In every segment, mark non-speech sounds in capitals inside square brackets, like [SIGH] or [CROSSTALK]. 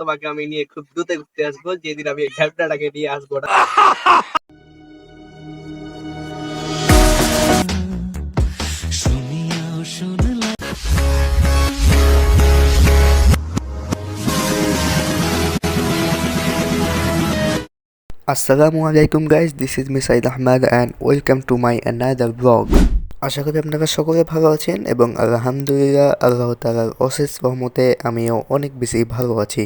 তোমাকে আমি নিয়ে খুব দ্রুত ঘুরতে আসব, যেদিন আমি ঘ্যাপটাটাকে নিয়ে আসব না। আসসালামু আলাইকুম guys this is Misaid Ahmed and welcome to my another blog আশা করি আপনারা সকলে ভালো আছেন এবং আলহামদুলিল্লাহ, আল্লাহ তালার অশেষ রহমতে আমিও অনেক বেশি ভালো আছি।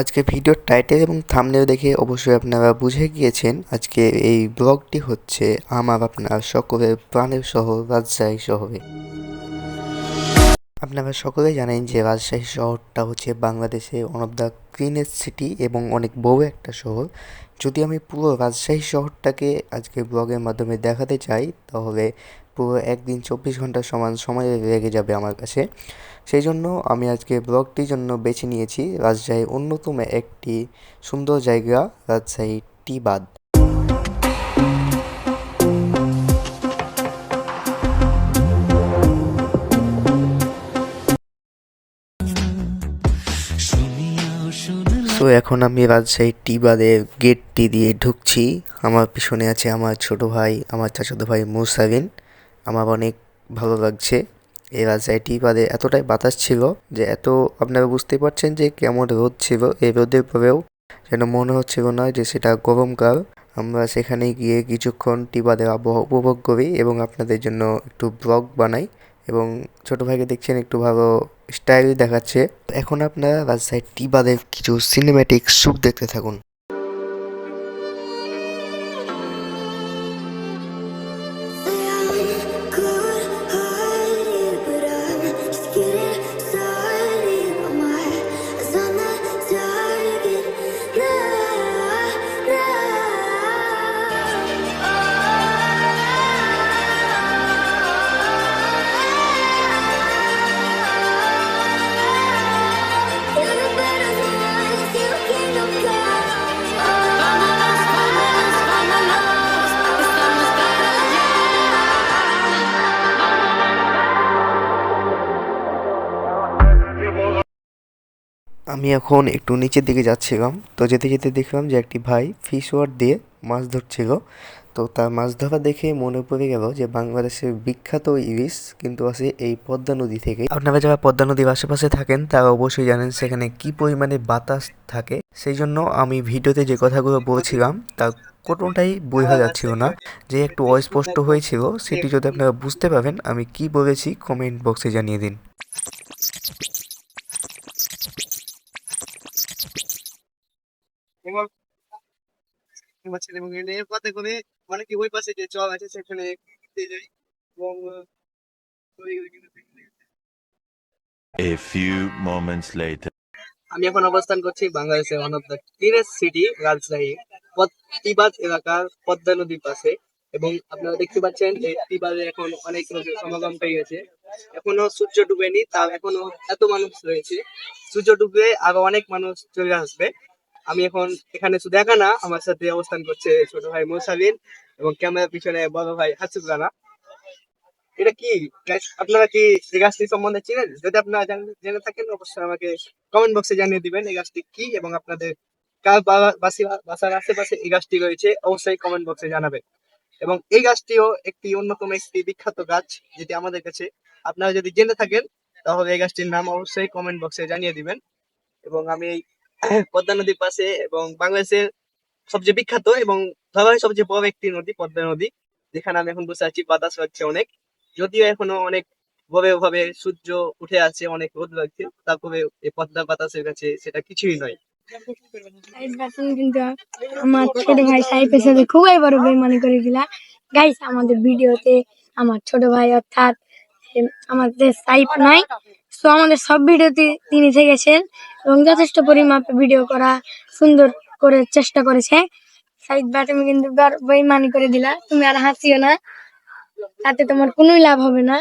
আজকে ভিডিওর টাইটেল এবং থামনেল দেখে অবশ্যই আপনারা বুঝে গিয়েছেন। আজকে এই ব্লগটি হচ্ছে আমার, আপনার সকলের প্রাণের শহর, রাজশাহী শহরে। আপনারা সকলেই জানেন যে রাজশাহী শহরটা হচ্ছে বাংলাদেশে one of the cleanest city এবং অনেক বড় একটা শহর। যদি আমি পুরো রাজশাহী শহরটাকে আজকে ব্লগের মাধ্যমে দেখাতে চাই, তাহলে পুরো একদিন চব্বিশ ঘণ্টা সমান সময় লেগে যাবে আমার কাছে। সেই জন্য আমি আজকে ব্লগটির জন্য বেছে নিয়েছি রাজশাহীর অন্যতম একটি সুন্দর জায়গা, রাজশাহী টি বাঁধ। সো এখন আমি রাজশাহী টি বাঁধের গেটটি দিয়ে ঢুকছি। আমার পিছনে আছে আমার ছোট ভাই, আমার চাচাতো ভাই মুসাবিন আমার অনেক ভালো লাগছে। এই রাজশাহী বাঁধে এতটাই বাতাস ছিল যে এত আপনারা বুঝতে পারছেন যে কেমন রোদ ছিল। এই রোদের পরেও যেন মনে হচ্ছিল না যে সেটা গরমকাল। আমরা সেখানে গিয়ে কিছুক্ষণ টি বাঁধের আবহাওয়া উপভোগ করি এবং আপনাদের জন্য একটু ব্লগ বানাই এবং ছোট ভাইকে দেখছেন একটু ভালো স্টাইল দেখাচ্ছে। এখন আপনারা রাজশাহী টি বাঁধের কিছু সিনেম্যাটিক শ্যুট দেখতে থাকুন। আমি এখন একটু নিচের দিকে যাচ্ছিলাম। তো যেতে যেতে দেখলাম যে একটি ভাই ফিশ ওয়ার দিয়ে মাছ ধরছিল। তো তার মাছ ধরা দেখে মনে পড়ে গেল যে বাংলাদেশের বিখ্যাত ইলিশ কিন্তু আছে এই পদ্মা নদী থেকে। আপনারা যারা পদ্মা নদীর আশেপাশে থাকেন, তারা অবশ্যই জানেন সেখানে কি পরিমাণে বাতাস থাকে। সেই জন্য আমি ভিডিওতে যে কথাগুলো বলছিলাম তা কোনোটাই বোঝা যাচ্ছিল না। যে একটু অস্পষ্ট হয়েছিল, সেটি যদি আপনারা বুঝতে পারেন আমি কি বলেছি কমেন্ট বক্সে জানিয়ে দিন। আমার ছেলে এবং এর পথে করে মানে কি ওই পাশে যে চল আছে সেখানে ঘুরতে যাই এবং A few moments later. আমি এখন অবস্থান করছি বাংলাদেশের one of the cleanest city Rajshahi Padmabad এলাকার পদ্মা নদীর পাশে। এবং আপনারা দেখতে পাচ্ছেন এই এখন অনেক লোকের সমাগম হয়ে গেছে। এখনও সূর্য ডুবেনি তাও এখনও এত মানুষ রয়েছে। সূর্য ডুবে আরও অনেক মানুষ চলে আসবে। আমি এখন এখানে শুধু একা না, আমার সাথে অবস্থান করছে ছোট ভাই মোসাবিন এবং ক্যামেরার পিছনে বড় ভাই হাসিব রানা। এটা কি? আপনারা কি এই গাছটি সম্বন্ধে চিনেন? যদি আপনারা জেনে থাকেন, অবশ্যই আমাকে কমেন্ট বক্সে জানিয়ে দিবেন এই গাছটি কি এবং আপনাদের কার বাসি- বাসার আশেপাশে এই গাছটি রয়েছে, অবশ্যই কমেন্ট বক্সে জানাবেন। এবং এই গাছটিও একটি অন্যতম একটি বিখ্যাত গাছ যেটি আমাদের কাছে। আপনারা যদি জেনে থাকেন, তাহলে এই গাছটির নাম অবশ্যই কমেন্ট বক্সে জানিয়ে দিবেন। এবং আমি এই [COUGHS] পদ্মা নদীর পাশে এবং বাংলাদেশের সবচেয়ে বিখ্যাত এবং ধরার সবচেয়ে বড় একটি নদী পদ্মা নদী, যেখানে আমি এখন বসে আছি, বাতাস হচ্ছে অনেক। যদিও এখনও অনেক ভাবে ভাবে সূর্য উঠে আছে, অনেক রোদ লাগছে, তারপরে এই পদ্মা বাতাসের কাছে সেটা কিছুই নয়। আমার ছোট ভাই সাথে খুবই বড় বেমানি করে দিলা। গাইস আমাদের ভিডিওতে আমার ছোট ভাই অর্থাৎ আমাদের সাইফ নাই। তো আমাদের সব ভিডিওতে তিনি থেকেছেন এবং যথেষ্ট পরিমাপে ভিডিও করা সুন্দর করে চেষ্টা করেছে। সাইফ বা তুমি কিন্তু বেইমানি করে দিলা। তুমি আর হাসিও না। তাতে তোমার কোনোই লাভ হবে না।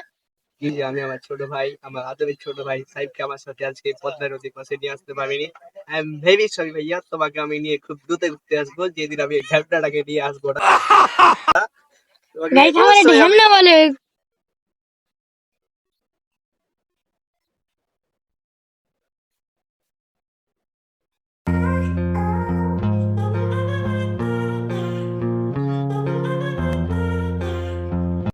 যে আমি আমার ছোট ভাই আমার আদরের ছোট ভাই সাহেবকে আমার সাথে আজকে পদ্মা নদীর পাশে নিয়ে আসতে পারিনি। আই এম ভেরি সরি ভাইয়া তোমাকে আমি নিয়ে খুব দ্রুত ঘুরতে আসব। যেদিন আমি এই নিয়ে আসব না। বলে